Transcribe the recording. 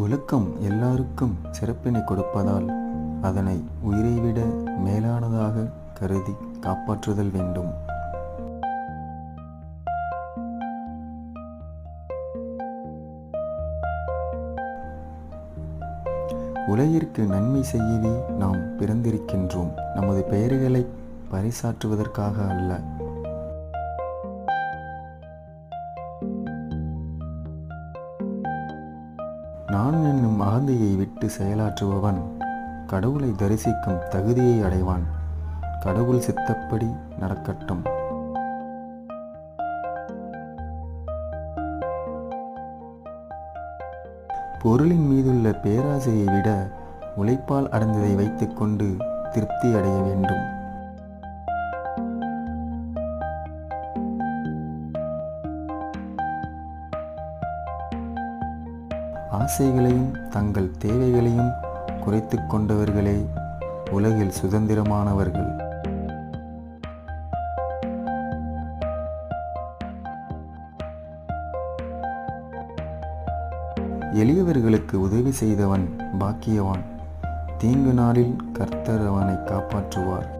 ஒழுக்கம் எல்லாருக்கும் சிறப்பினை கொடுப்பதால் அதனை உயிரை விட மேலானதாக கருதி காப்பாற்றுதல் வேண்டும். உலகிற்கு நன்மை செய்யவே நாம் பிறந்திருக்கின்றோம். நமது பெயர்களை பறைசாற்றுவதற்காக அல்ல நான் என்னும் அகந்தையை விட்டு செயலாற்றுபவன் கடவுளை தரிசிக்கும் தகுதியை அடைவான். கடவுள் சித்தப்படி நடக்கட்டும். பொருளின் மீதுள்ள பேராசையை விட உழைப்பால் அடைந்ததை வைத்துக்கொண்டு திருப்தி அடைய வேண்டும். ஆசைகளையும் தங்கள் தேவைகளையும் குறைத்து கொண்டவர்களே உலகில் சுதந்திரமானவர்கள். எளியவர்களுக்கு உதவி செய்தவன் பாக்கியவான். தீங்கு நாளில் கர்த்தர் அவனை காப்பாற்றுவார்.